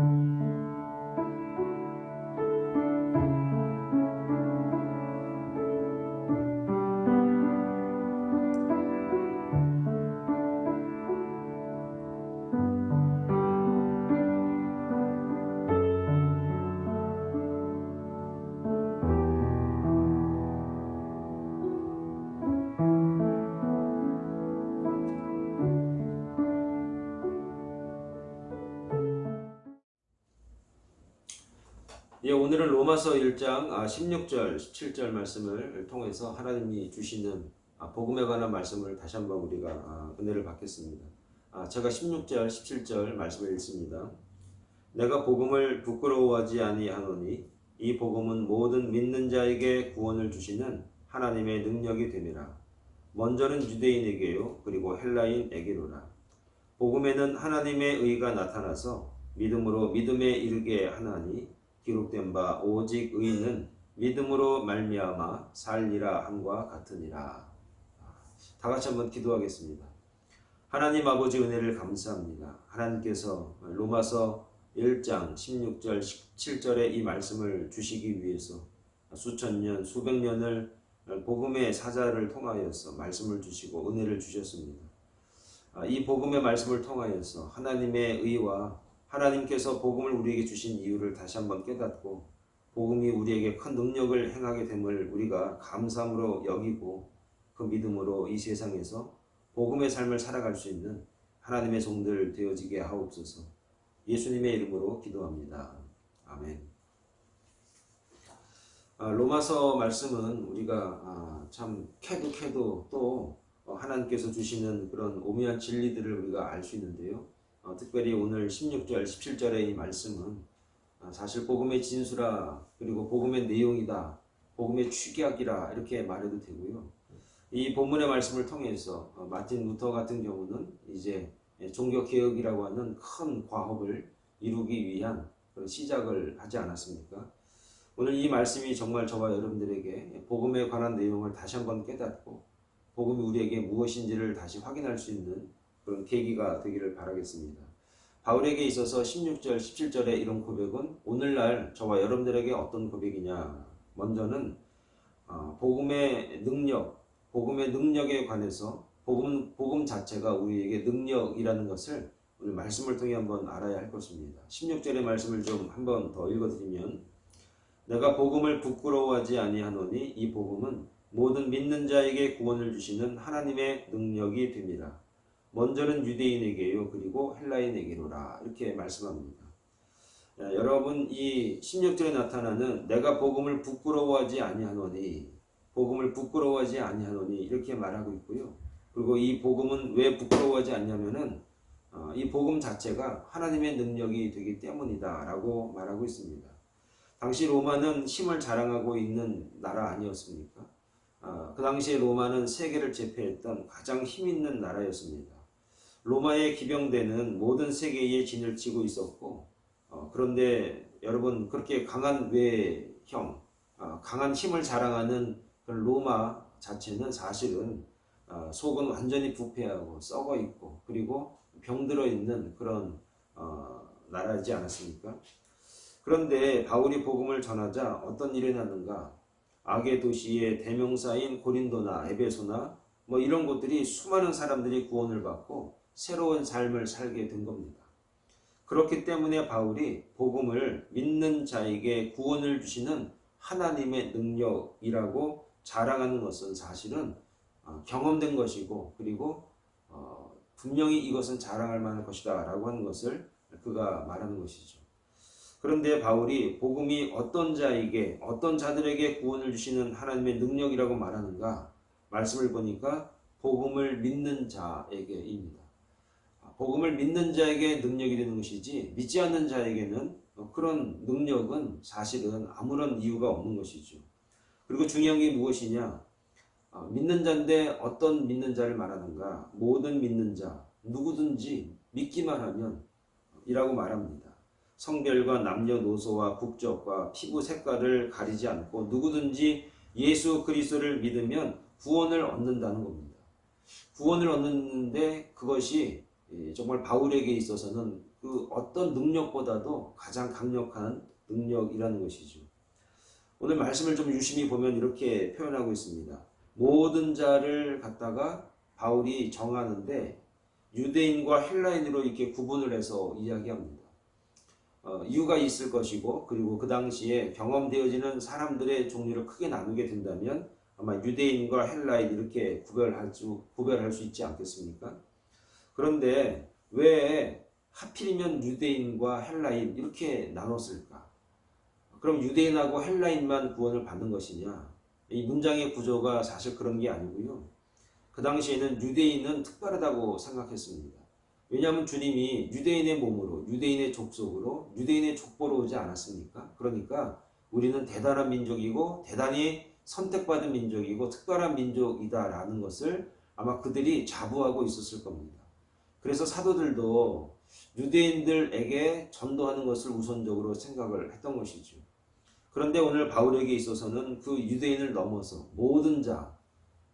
예, 로마서 1장 16절, 17절 말씀을 통해서 하나님이 주시는 아, 복음에 관한 말씀을 다시 한번 우리가 아, 은혜를 받겠습니다. 아, 제가 16절, 17절 말씀을 읽습니다. 내가 복음을 부끄러워하지 아니하노니 이 복음은 모든 믿는 자에게 구원을 주시는 하나님의 능력이 됨이라. 먼저는 유대인에게요, 그리고 헬라인에게로라. 복음에는 하나님의 의가 나타나서 믿음으로 믿음에 이르게 하나니 기록된 바 오직 의인은 믿음으로 말미암아 살리라 함과 같으니라. 다 같이 한번 기도하겠습니다. 하나님 아버지 은혜를 감사합니다. 하나님께서 로마서 1장 16절 17절의 이 말씀을 주시기 위해서 수천 년 수백 년을 복음의 사자를 통하여서 말씀을 주시고 은혜를 주셨습니다. 이 복음의 말씀을 통하여서 하나님의 의와 하나님께서 복음을 우리에게 주신 이유를 다시 한번 깨닫고 복음이 우리에게 큰 능력을 행하게 됨을 우리가 감사함으로 여기고 그 믿음으로 이 세상에서 복음의 삶을 살아갈 수 있는 하나님의 종들 되어지게 하옵소서. 예수님의 이름으로 기도합니다. 아멘. 아, 로마서 말씀은 우리가 아, 참 캐도 캐도 또 하나님께서 주시는 그런 오묘한 진리들을 우리가 알 수 있는데요. 어, 특별히 오늘 16절, 17절의 이 말씀은 어, 사실 복음의 진수라 그리고 복음의 내용이다, 복음의 축약이라 이렇게 말해도 되고요. 이 본문의 말씀을 통해서 어, 마틴 루터 같은 경우는 이제 종교 개혁이라고 하는 큰 과업을 이루기 위한 그런 시작을 하지 않았습니까? 오늘 이 말씀이 정말 저와 여러분들에게 복음에 관한 내용을 다시 한번 깨닫고 복음이 우리에게 무엇인지를 다시 확인할 수 있는 그런 계기가 되기를 바라겠습니다. 바울에게 있어서 16절, 17절의 이런 고백은 오늘날 저와 여러분들에게 어떤 고백이냐? 먼저는 어, 복음의 능력, 복음의 능력에 관해서 복음, 복음 자체가 우리에게 능력이라는 것을 오늘 말씀을 통해 한번 알아야 할 것입니다. 16절의 말씀을 좀 한번 더 읽어드리면 내가 복음을 부끄러워하지 아니하노니 이 복음은 모든 믿는 자에게 구원을 주시는 하나님의 능력이 됩니다. 먼저는 유대인에게요 그리고 헬라인에게로라 이렇게 말씀합니다. 야, 여러분 이 16절에 나타나는 내가 복음을 부끄러워하지 아니하노니 복음을 부끄러워하지 아니하노니 이렇게 말하고 있고요. 그리고 이 복음은 왜 부끄러워하지 않냐면은 어, 이 복음 자체가 하나님의 능력이 되기 때문이다라고 말하고 있습니다. 당시 로마는 힘을 자랑하고 있는 나라 아니었습니까? 어, 그 당시에 로마는 세계를 제패했던 가장 힘 있는 나라였습니다. 로마의 기병대는 모든 세계에 진을 치고 있었고 어, 그런데 여러분 그렇게 강한 외형, 어, 강한 힘을 자랑하는 로마 자체는 사실은 어, 속은 완전히 부패하고 썩어 있고 그리고 병들어 있는 그런 어, 나라지 않았습니까? 그런데 바울이 복음을 전하자 어떤 일이 났는가? 악의 도시의 대명사인 고린도나 에베소나 뭐 이런 곳들이 수많은 사람들이 구원을 받고 새로운 삶을 살게 된 겁니다. 그렇기 때문에 바울이 복음을 믿는 자에게 구원을 주시는 하나님의 능력이라고 자랑하는 것은 사실은 어, 경험된 것이고 그리고 어, 분명히 이것은 자랑할 만한 것이다 라고 하는 것을 그가 말하는 것이죠. 그런데 바울이 복음이 어떤 자에게 어떤 자들에게 구원을 주시는 하나님의 능력이라고 말하는가 말씀을 보니까 복음을 믿는 자에게입니다. 복음을 믿는 자에게 능력이 되는 것이지 믿지 않는 자에게는 그런 능력은 사실은 아무런 이유가 없는 것이죠. 그리고 중요한 게 무엇이냐? 어, 믿는 자인데 어떤 믿는 자를 말하는가? 모든 믿는 자, 누구든지 믿기만 하면 이라고 말합니다. 성별과 남녀노소와 국적과 피부 색깔을 가리지 않고 누구든지 예수 그리스도를 믿으면 구원을 얻는다는 겁니다. 구원을 얻는데 그것이 예, 정말 바울에게 있어서는 그 어떤 능력보다도 가장 강력한 능력이라는 것이죠. 오늘 말씀을 좀 유심히 보면 이렇게 표현하고 있습니다. 모든 자를 갖다가 바울이 정하는데 유대인과 헬라인으로 이렇게 구분을 해서 이야기합니다. 어, 이유가 있을 것이고 그리고 그 당시에 경험되어지는 사람들의 종류를 크게 나누게 된다면 아마 유대인과 헬라인 이렇게 구별할 수 구별할 수 있지 않겠습니까? 그런데 왜 하필이면 유대인과 헬라인 이렇게 나눴을까? 그럼 유대인하고 헬라인만 구원을 받는 것이냐? 이 문장의 구조가 사실 그런 게 아니고요. 그 당시에는 유대인은 특별하다고 생각했습니다. 왜냐하면 주님이 유대인의 몸으로, 유대인의 족속으로, 유대인의 족보로 오지 않았습니까? 그러니까 우리는 대단한 민족이고 대단히 선택받은 민족이고 특별한 민족이다라는 것을 아마 그들이 자부하고 있었을 겁니다. 그래서 사도들도 유대인들에게 전도하는 것을 우선적으로 생각을 했던 것이죠. 그런데 오늘 바울에게 있어서는 그 유대인을 넘어서 모든 자,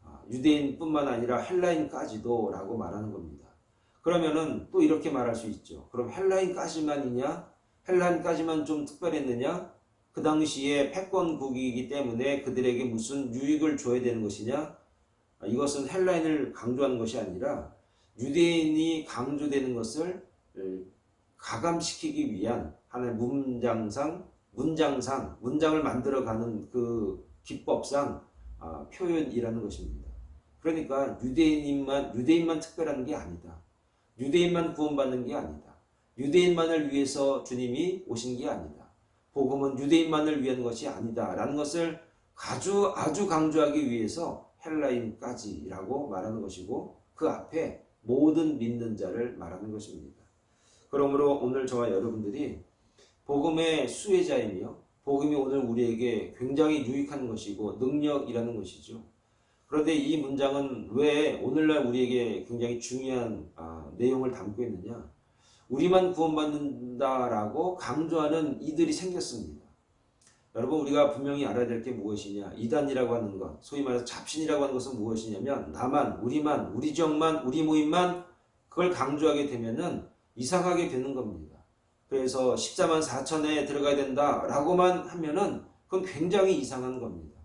아, 유대인뿐만 아니라 헬라인까지도 라고 말하는 겁니다. 그러면은 또 이렇게 말할 수 있죠. 그럼 헬라인까지만이냐? 헬라인까지만 좀 특별했느냐? 그 당시에 패권국이기 때문에 그들에게 무슨 유익을 줘야 되는 것이냐? 아, 이것은 헬라인을 강조하는 것이 아니라 유대인이 강조되는 것을 가감시키기 위한 하나의 문장상, 문장상, 문장을 만들어가는 그 기법상 아, 표현이라는 것입니다. 그러니까 유대인만 유대인만 특별한 게 아니다. 유대인만 구원받는 게 아니다. 유대인만을 위해서 주님이 오신 게 아니다. 복음은 유대인만을 위한 것이 아니다라는 것을 아주 아주 강조하기 위해서 헬라인까지라고 말하는 것이고 그 앞에 모든 믿는 자를 말하는 것입니다. 그러므로 오늘 저와 여러분들이 복음의 수혜자이며 복음이 오늘 우리에게 굉장히 유익한 것이고 능력이라는 것이죠. 그런데 이 문장은 왜 오늘날 우리에게 굉장히 중요한 아, 내용을 담고 있느냐? 우리만 구원받는다라고 강조하는 이들이 생겼습니다. 여러분 우리가 분명히 알아야 될 게 무엇이냐? 이단이라고 하는 것, 소위 말해서 잡신이라고 하는 것은 무엇이냐면 나만, 우리만, 우리 지역만, 우리 모임만 그걸 강조하게 되면은 이상하게 되는 겁니다. 그래서 14만 4천에 들어가야 된다라고만 하면은 그건 굉장히 이상한 겁니다.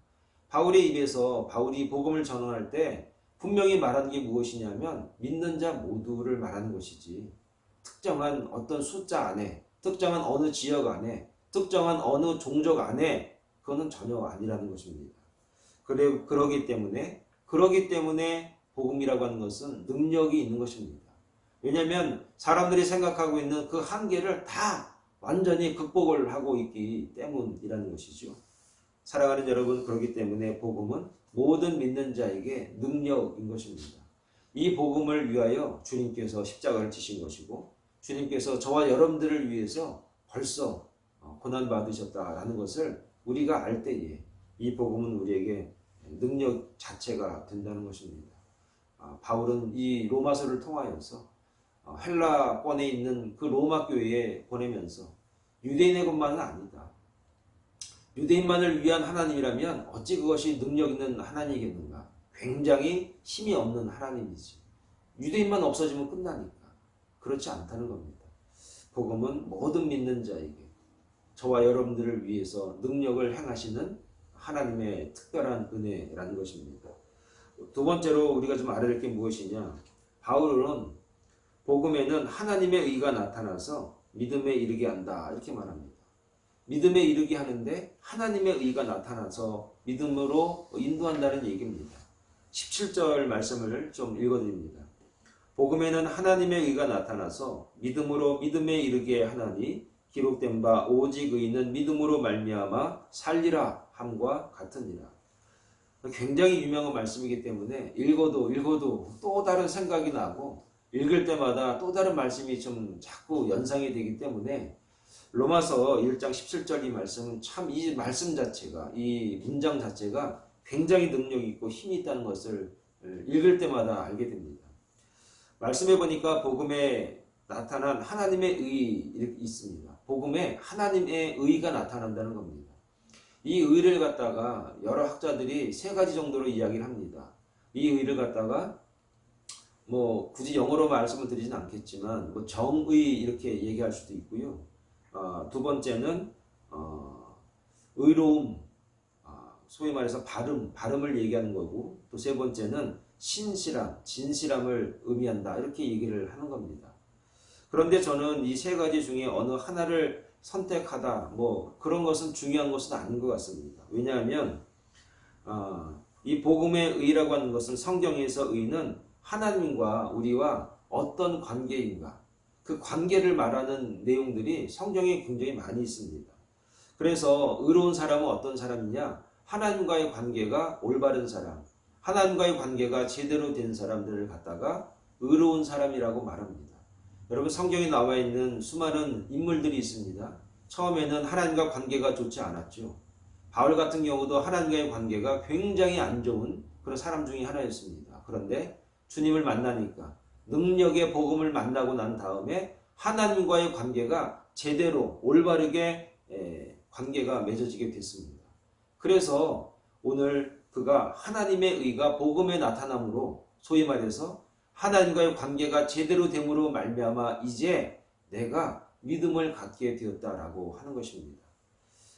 바울의 입에서 바울이 복음을 전언할 때 분명히 말한 게 무엇이냐면 믿는 자 모두를 말하는 것이지 특정한 어떤 숫자 안에 특정한 어느 지역 안에 특정한 어느 종족 안에 그거는 전혀 아니라는 것입니다. 그래 그러기 때문에 그러기 때문에 복음이라고 하는 것은 능력이 있는 것입니다. 왜냐하면 사람들이 생각하고 있는 그 한계를 다 완전히 극복을 하고 있기 때문이라는 것이죠. 사랑하는 여러분, 그렇기 때문에 복음은 모든 믿는 자에게 능력인 것입니다. 이 복음을 위하여 주님께서 십자가를 지신 것이고, 주님께서 저와 여러분들을 위해서 벌써 어, 고난 받으셨다라는 것을 우리가 알 때에 이 복음은 우리에게 능력 자체가 된다는 것입니다. 아, 바울은 이 로마서를 통하여서 어, 헬라권에 있는 그 로마 교회에 보내면서 유대인의 것만은 아니다. 유대인만을 위한 하나님이라면 어찌 그것이 능력 있는 하나님이겠는가? 굉장히 힘이 없는 하나님이지. 유대인만 없어지면 끝나니까. 그렇지 않다는 겁니다. 복음은 모든 믿는 자에게 저와 여러분들을 위해서 능력을 행하시는 하나님의 특별한 은혜라는 것입니다. 두 번째로 우리가 좀 알아야 될 게 무엇이냐? 바울은 복음에는 하나님의 의가 나타나서 믿음에 이르게 한다. 이렇게 말합니다. 믿음에 이르게 하는데 하나님의 의가 나타나서 믿음으로 인도한다는 얘기입니다. 17절 말씀을 좀 읽어드립니다. 복음에는 하나님의 의가 나타나서 믿음으로 믿음에 이르게 하나니 기록된 바 오직 의는 믿음으로 말미암아 살리라 함과 같으니라. 굉장히 유명한 말씀이기 때문에 읽어도 읽어도 또 다른 생각이 나고 읽을 때마다 또 다른 말씀이 좀 자꾸 연상이 되기 때문에 로마서 1장 17절 이 말씀은 참 이 말씀 자체가 이 문장 자체가 굉장히 능력이 있고 힘이 있다는 것을 읽을 때마다 알게 됩니다. 말씀해 보니까 복음에 나타난 하나님의 의 있습니다. 복음에 하나님의 의가 나타난다는 겁니다. 이 의를 갖다가 여러 학자들이 세 가지 정도로 이야기를 합니다. 이 의를 갖다가 뭐 굳이 영어로 말씀을 드리진 않겠지만 뭐 정의 이렇게 얘기할 수도 있고요. 어, 두 번째는 어, 의로움, 아, 소위 말해서 발음, 발음을 얘기하는 거고 또 세 번째는 신실함, 진실함을 의미한다 이렇게 얘기를 하는 겁니다. 그런데 저는 이 세 가지 중에 어느 하나를 선택하다 뭐 그런 것은 중요한 것은 아닌 것 같습니다. 왜냐하면 어, 이 복음의 의라고 하는 것은 성경에서 의는 하나님과 우리와 어떤 관계인가 그 관계를 말하는 내용들이 성경에 굉장히 많이 있습니다. 그래서 의로운 사람은 어떤 사람이냐? 하나님과의 관계가 올바른 사람, 하나님과의 관계가 제대로 된 사람들을 갖다가 의로운 사람이라고 말합니다. 여러분 성경에 나와 있는 수많은 인물들이 있습니다. 처음에는 하나님과 관계가 좋지 않았죠. 바울 같은 경우도 하나님과의 관계가 굉장히 안 좋은 그런 사람 중에 하나였습니다. 그런데 주님을 만나니까 능력의 복음을 만나고 난 다음에 하나님과의 관계가 제대로 올바르게 관계가 맺어지게 됐습니다. 그래서 오늘 그가 하나님의 의가 복음에 나타남으로 소위 말해서 하나님과의 관계가 제대로 됨으로 말미암아 이제 내가 믿음을 갖게 되었다라고 하는 것입니다.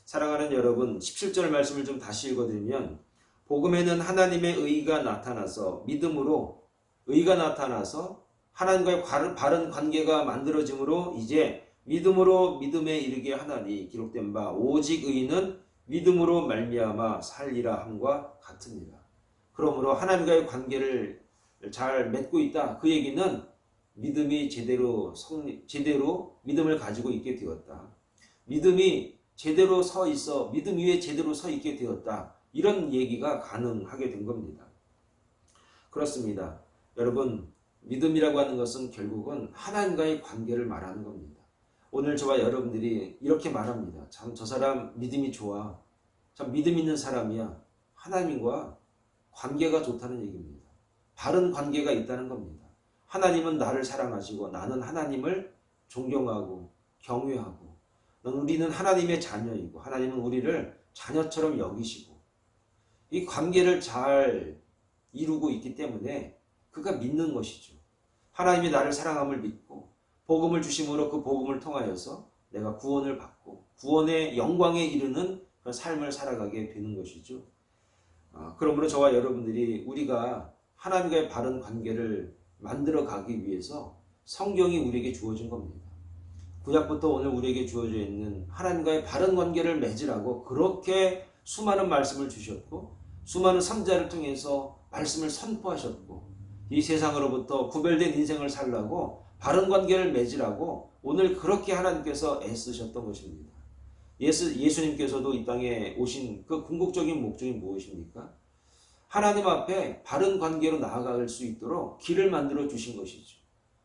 사랑하는 여러분, 17절 말씀을 좀 다시 읽어드리면 복음에는 하나님의 의가 나타나서 믿음으로 의가 나타나서 하나님과의 바른 관계가 만들어짐으로 이제 믿음으로 믿음에 이르게 하나니 기록된 바 오직 의는 믿음으로 말미암아 살리라 함과 같습니다. 그러므로 하나님과의 관계를 잘 맺고 있다. 그 얘기는 믿음이 제대로 성 제대로 믿음을 가지고 있게 되었다. 믿음이 제대로 서 있어 믿음 위에 제대로 서 있게 되었다. 이런 얘기가 가능하게 된 겁니다. 그렇습니다. 여러분 믿음이라고 하는 것은 결국은 하나님과의 관계를 말하는 겁니다. 오늘 저와 여러분들이 이렇게 말합니다. 참 저 사람 믿음이 좋아. 참 믿음 있는 사람이야. 하나님과 관계가 좋다는 얘기입니다. 바른 관계가 있다는 겁니다. 하나님은 나를 사랑하시고 나는 하나님을 존경하고 경외하고 우리는 하나님의 자녀이고 하나님은 우리를 자녀처럼 여기시고 이 관계를 잘 이루고 있기 때문에 그가 믿는 것이죠. 하나님이 나를 사랑함을 믿고 복음을 주심으로 그 복음을 통하여서 내가 구원을 받고 구원의 영광에 이르는 그 삶을 살아가게 되는 것이죠. 아, 그러므로 저와 여러분들이 우리가 하나님과의 바른 관계를 만들어 가기 위해서 성경이 우리에게 주어진 겁니다. 구약부터 오늘 우리에게 주어져 있는 하나님과의 바른 관계를 맺으라고 그렇게 수많은 말씀을 주셨고 수많은 선자를 통해서 말씀을 선포하셨고 이 세상으로부터 구별된 인생을 살라고 바른 관계를 맺으라고 오늘 그렇게 하나님께서 애쓰셨던 것입니다. 예수, 예수님께서도 이 땅에 오신 그 궁극적인 목적이 무엇입니까? 하나님 앞에 바른 관계로 나아갈 수 있도록 길을 만들어 주신 것이죠.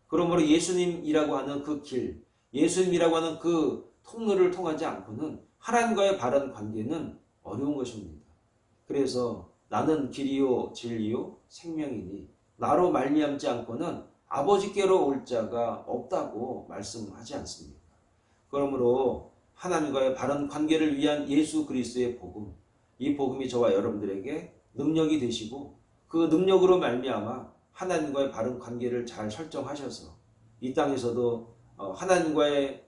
그러므로 예수님이라고 하는 그 길, 예수님이라고 하는 그 통로를 통하지 않고는 하나님과의 바른 관계는 어려운 것입니다. 그래서 나는 길이요 진리요 생명이니 나로 말미암지 않고는 아버지께로 올 자가 없다고 말씀하지 않습니까? 그러므로 하나님과의 바른 관계를 위한 예수 그리스도의 복음, 이 복음이 저와 여러분들에게 능력이 되시고 그 능력으로 말미암아 하나님과의 바른 관계를 잘 설정하셔서 이 땅에서도 어, 하나님과의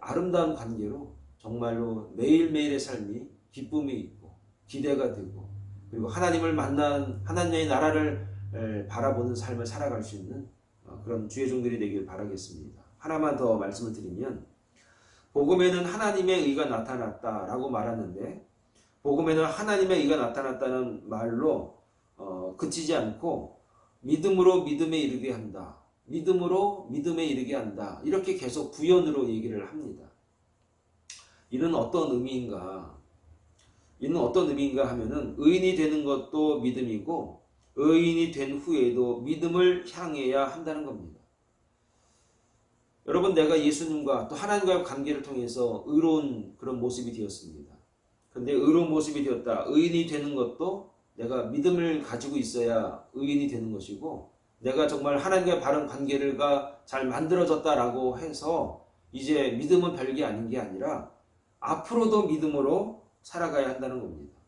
아름다운 관계로 정말로 매일매일의 삶이 기쁨이 있고 기대가 되고 그리고 하나님을 만난 하나님의 나라를 바라보는 삶을 살아갈 수 있는 어, 그런 주의 종들이 되길 바라겠습니다. 하나만 더 말씀을 드리면 복음에는 하나님의 의가 나타났다라고 말하는데 복음에는 하나님의 의가 나타났다는 말로 어, 그치지 않고 믿음으로 믿음에 이르게 한다. 믿음으로 믿음에 이르게 한다. 이렇게 계속 부연으로 얘기를 합니다. 이는 어떤 의미인가? 이는 어떤 의미인가 하면은 의인이 되는 것도 믿음이고 의인이 된 후에도 믿음을 향해야 한다는 겁니다. 여러분 내가 예수님과 또 하나님과의 관계를 통해서 의로운 그런 모습이 되었습니다. 근데 의로운 모습이 되었다. 의인이 되는 것도 내가 믿음을 가지고 있어야 의인이 되는 것이고 내가 정말 하나님과 바른 관계가 잘 만들어졌다라고 해서 이제 믿음은 별게 아닌 게 아니라 앞으로도 믿음으로 살아가야 한다는 겁니다.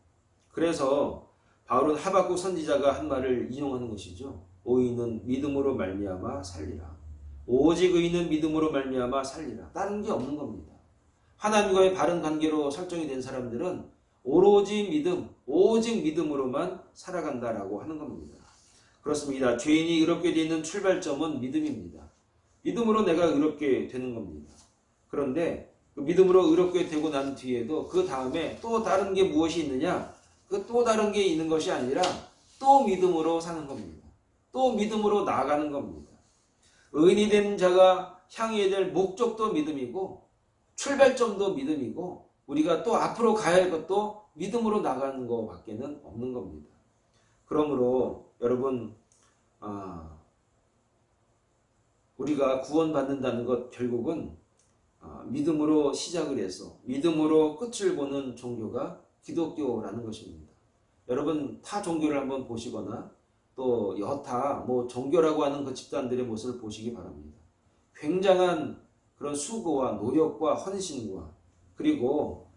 그래서 바울은 하박국 선지자가 한 말을 인용하는 것이죠. 의인은 믿음으로 말미암아 살리라. 오직 의인은 믿음으로 말미암아 살리라. 다른 게 없는 겁니다. 하나님과의 바른 관계로 설정이 된 사람들은 오로지 믿음, 오직 믿음으로만 살아간다라고 하는 겁니다. 그렇습니다. 죄인이 의롭게 되는 출발점은 믿음입니다. 믿음으로 내가 의롭게 되는 겁니다. 그런데 그 믿음으로 의롭게 되고 난 뒤에도 그 다음에 또 다른 게 무엇이 있느냐? 그 또 다른 게 있는 것이 아니라 또 믿음으로 사는 겁니다. 또 믿음으로 나아가는 겁니다. 의인이 된 자가 향해야 될 목적도 믿음이고 출발점도 믿음이고 우리가 또 앞으로 가야 할 것도 믿음으로 나가는 것밖에는 없는 겁니다. 그러므로 여러분 아, 우리가 구원받는다는 것 결국은 아, 믿음으로 시작을 해서 믿음으로 끝을 보는 종교가 기독교라는 것입니다. 여러분 타 종교를 한번 보시거나 또 여타 뭐 종교라고 하는 그 집단들의 모습을 보시기 바랍니다. 굉장한 그런 수고와 노력과 헌신과 그리고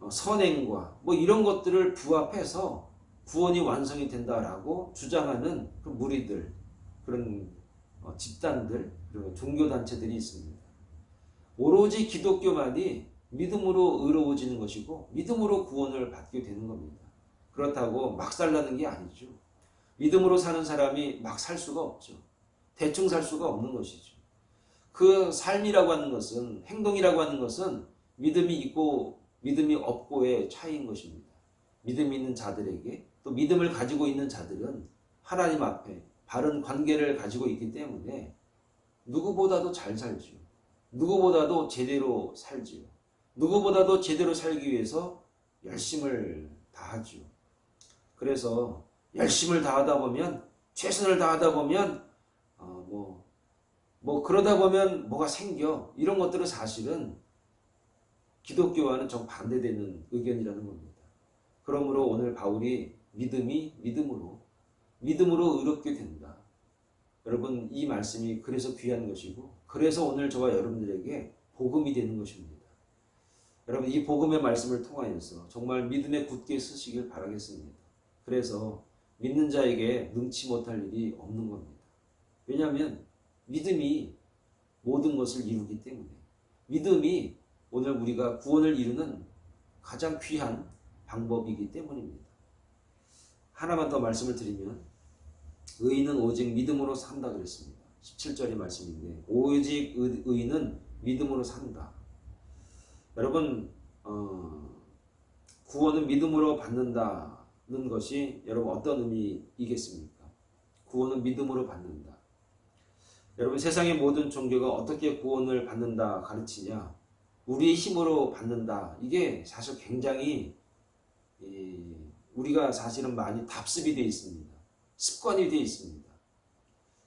어, 선행과 뭐 이런 것들을 부합해서 구원이 완성이 된다라고 주장하는 그 무리들 그런 어, 집단들 그리고 종교 단체들이 있습니다. 오로지 기독교만이 믿음으로 의로워지는 것이고 믿음으로 구원을 받게 되는 겁니다. 그렇다고 막 살라는 게 아니죠. 믿음으로 사는 사람이 막 살 수가 없죠. 대충 살 수가 없는 것이죠. 그 삶이라고 하는 것은 행동이라고 하는 것은 믿음이 있고 믿음이 없고의 차이인 것입니다. 믿음 있는 자들에게 또 믿음을 가지고 있는 자들은 하나님 앞에 바른 관계를 가지고 있기 때문에 누구보다도 잘 살죠. 누구보다도 제대로 살지요. 누구보다도 제대로 살기 위해서 열심을 다하죠. 그래서 열심을 다하다 보면 최선을 다하다 보면 어, 뭐, 뭐 그러다 보면 뭐가 생겨 이런 것들은 사실은 기독교와는 정 반대되는 의견이라는 겁니다. 그러므로 오늘 바울이 믿음이 믿음으로 믿음으로 의롭게 된다. 여러분 이 말씀이 그래서 귀한 것이고 그래서 오늘 저와 여러분들에게 복음이 되는 것입니다. 여러분 이 복음의 말씀을 통하여서 정말 믿음에 굳게 서시길 바라겠습니다. 그래서 믿는 자에게 능치 못할 일이 없는 겁니다. 왜냐하면 믿음이 모든 것을 이루기 때문에 믿음이 오늘 우리가 구원을 이루는 가장 귀한 방법이기 때문입니다. 하나만 더 말씀을 드리면 의인은 오직 믿음으로 산다 그랬습니다. 17절의 말씀인데 오직 의- 의인은 믿음으로 산다. 여러분 어, 구원은 믿음으로 받는다는 것이 여러분 어떤 의미이겠습니까? 구원은 믿음으로 받는다. 여러분 세상의 모든 종교가 어떻게 구원을 받는다 가르치냐? 우리의 힘으로 받는다. 이게 사실 굉장히 이, 우리가 사실은 많이 답습이 되어 있습니다. 습관이 되어 있습니다.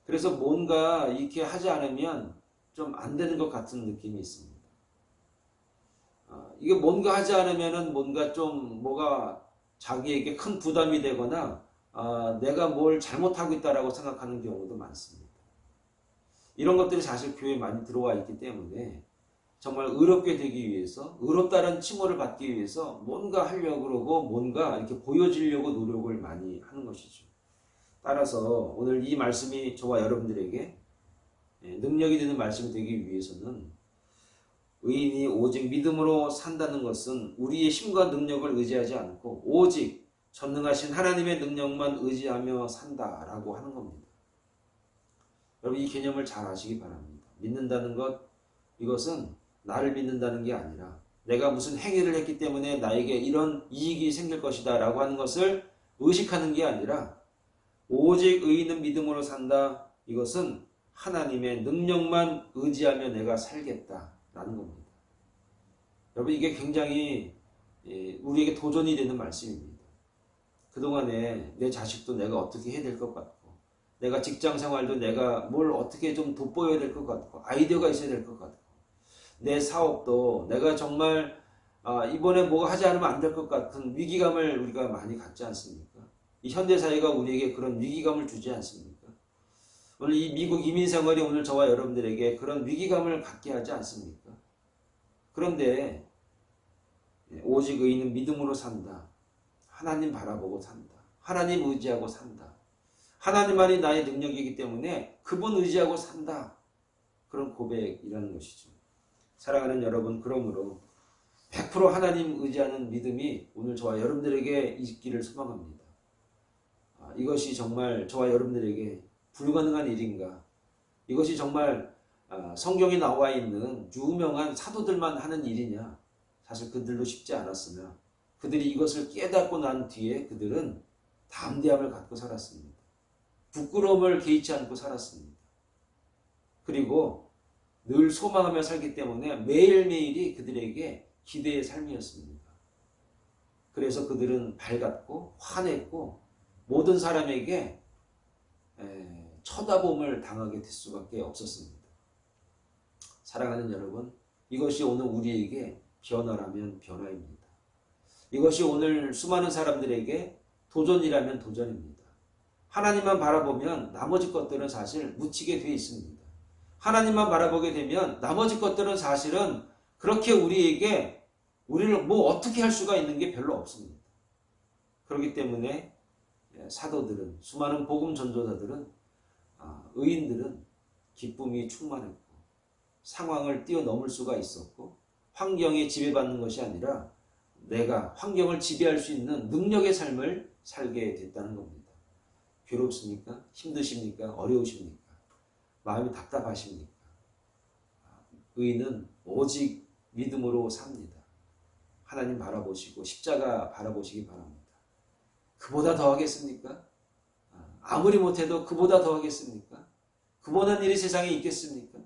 그래서 뭔가 이렇게 하지 않으면 좀 안 되는 것 같은 느낌이 있습니다. 아, 이게 뭔가 하지 않으면은 뭔가 좀 뭐가 자기에게 큰 부담이 되거나 아, 내가 뭘 잘못하고 있다라고 생각하는 경우도 많습니다. 이런 것들이 사실 교회에 많이 들어와 있기 때문에 정말 의롭게 되기 위해서 의롭다는 칭호를 받기 위해서 뭔가 하려고 그러고 뭔가 이렇게 보여지려고 노력을 많이 하는 것이죠. 따라서 오늘 이 말씀이 저와 여러분들에게 예, 능력이 되는 말씀이 되기 위해서는 의인이 오직 믿음으로 산다는 것은 우리의 힘과 능력을 의지하지 않고 오직 전능하신 하나님의 능력만 의지하며 산다라고 하는 겁니다. 여러분 이 개념을 잘 아시기 바랍니다. 믿는다는 것 이것은 나를 믿는다는 게 아니라 내가 무슨 행위를 했기 때문에 나에게 이런 이익이 생길 것이다 라고 하는 것을 의식하는 게 아니라 오직 의인은 믿음으로 산다. 이것은 하나님의 능력만 의지하며 내가 살겠다라는 겁니다. 여러분 이게 굉장히 예, 우리에게 도전이 되는 말씀입니다. 그동안에 내 자식도 내가 어떻게 해야 될 것 같고 내가 직장 생활도 내가 뭘 어떻게 좀 돋보여야 될 것 같고 아이디어가 있어야 될 것 같고 내 사업도 내가 정말 아, 이번에 뭐가 하지 않으면 안 될 것 같은 위기감을 우리가 많이 갖지 않습니까? 이 현대 사회가 우리에게 그런 위기감을 주지 않습니까? 오늘 이 미국 이민 생활이 오늘 저와 여러분들에게 그런 위기감을 갖게 하지 않습니까? 그런데 예, 오직 의인은 믿음으로 산다. 하나님 바라보고 산다. 하나님 의지하고 산다. 하나님만이 나의 능력이기 때문에 그분 의지하고 산다. 그런 고백이라는 것이죠. 사랑하는 여러분, 그러므로 100% 하나님 의지하는 믿음이 오늘 저와 여러분들에게 있기를 소망합니다. 아, 이것이 정말 저와 여러분들에게 불가능한 일인가? 이것이 정말 아, 성경에 나와 있는 유명한 사도들만 하는 일이냐? 사실 그들도 쉽지 않았으나 그들이 이것을 깨닫고 난 뒤에 그들은 담대함을 갖고 살았습니다. 부끄러움을 개의치 않고 살았습니다. 그리고 늘 소망하며 살기 때문에 매일매일이 그들에게 기대의 삶이었습니다. 그래서 그들은 밝았고 화냈고 모든 사람에게 에, 쳐다봄을 당하게 될 수밖에 없었습니다. 사랑하는 여러분, 이것이 오늘 우리에게 변화라면 변화입니다. 이것이 오늘 수많은 사람들에게 도전이라면 도전입니다. 하나님만 바라보면 나머지 것들은 사실 묻히게 되어 있습니다. 하나님만 바라보게 되면 나머지 것들은 사실은 그렇게 우리에게 우리를 뭐 어떻게 할 수가 있는 게 별로 없습니다. 그렇기 때문에 사도들은 수많은 복음 전도자들은 아, 의인들은 기쁨이 충만했고 상황을 뛰어넘을 수가 있었고 환경에 지배받는 것이 아니라 내가 환경을 지배할 수 있는 능력의 삶을 살게 됐다는 겁니다. 괴롭습니까? 힘드십니까? 어려우십니까? 마음이 답답하십니까? 의인은 오직 믿음으로 삽니다. 하나님 바라보시고 십자가 바라보시기 바랍니다. 그보다 더 하겠습니까? 아무리 못해도 그보다 더 하겠습니까? 그보다 일이 세상에 있겠습니까?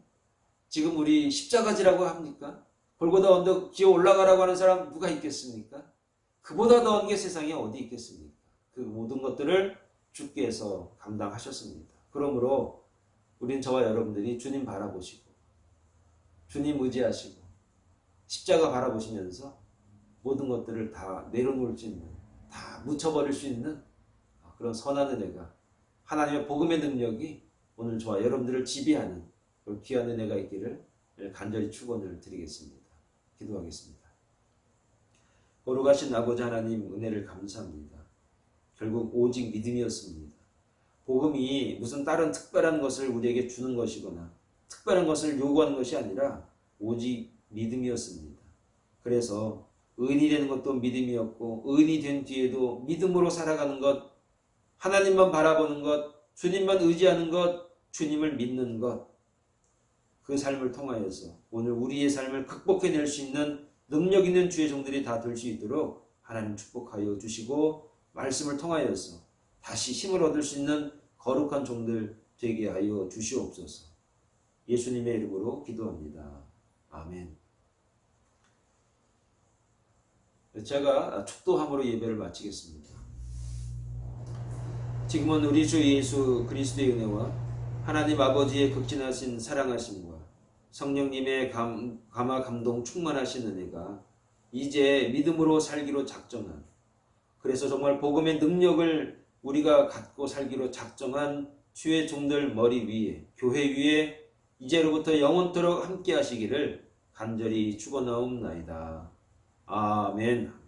지금 우리 십자가지라고 합니까? 골고다 언덕 기어 올라가라고 하는 사람 누가 있겠습니까? 그보다 더한 게 세상에 어디 있겠습니까? 그 모든 것들을 주께서 감당하셨습니다. 그러므로 우린 저와 여러분들이 주님 바라보시고 주님 의지하시고 십자가 바라보시면서 모든 것들을 다 내려놓을 수 있는 다 묻혀버릴 수 있는 그런 선한 은혜가 하나님의 복음의 능력이 오늘 저와 여러분들을 지배하는 그런 귀한 은혜가 있기를 간절히 축원을 드리겠습니다. 기도하겠습니다. 거룩하신 아버지 하나님 은혜를 감사합니다. 결국 오직 믿음이었습니다. 복음이 무슨 다른 특별한 것을 우리에게 주는 것이거나 특별한 것을 요구하는 것이 아니라 오직 믿음이었습니다. 그래서 의인이 되는 것도 믿음이었고 의인이 된 뒤에도 믿음으로 살아가는 것, 하나님만 바라보는 것, 주님만 의지하는 것, 주님을 믿는 것, 그 삶을 통하여서 오늘 우리의 삶을 극복해낼 수 있는 능력 있는 주의 종들이 다 될 수 있도록 하나님 축복하여 주시고 말씀을 통하여서 다시 힘을 얻을 수 있는 거룩한 종들 되게 하여 주시옵소서. 예수님의 이름으로 기도합니다. 아멘. 제가 축도함으로 예배를 마치겠습니다. 지금은 우리 주 예수 그리스도의 은혜와 하나님 아버지의 극진하신 사랑하심과 성령님의 감, 감화 감동 충만하신 은혜가 이제 믿음으로 살기로 작정한 그래서 정말 복음의 능력을 우리가 갖고 살기로 작정한 주의 종들 머리 위에 교회 위에 이제로부터 영원토록 함께 하시기를 간절히 축원하옵나이다. 아멘.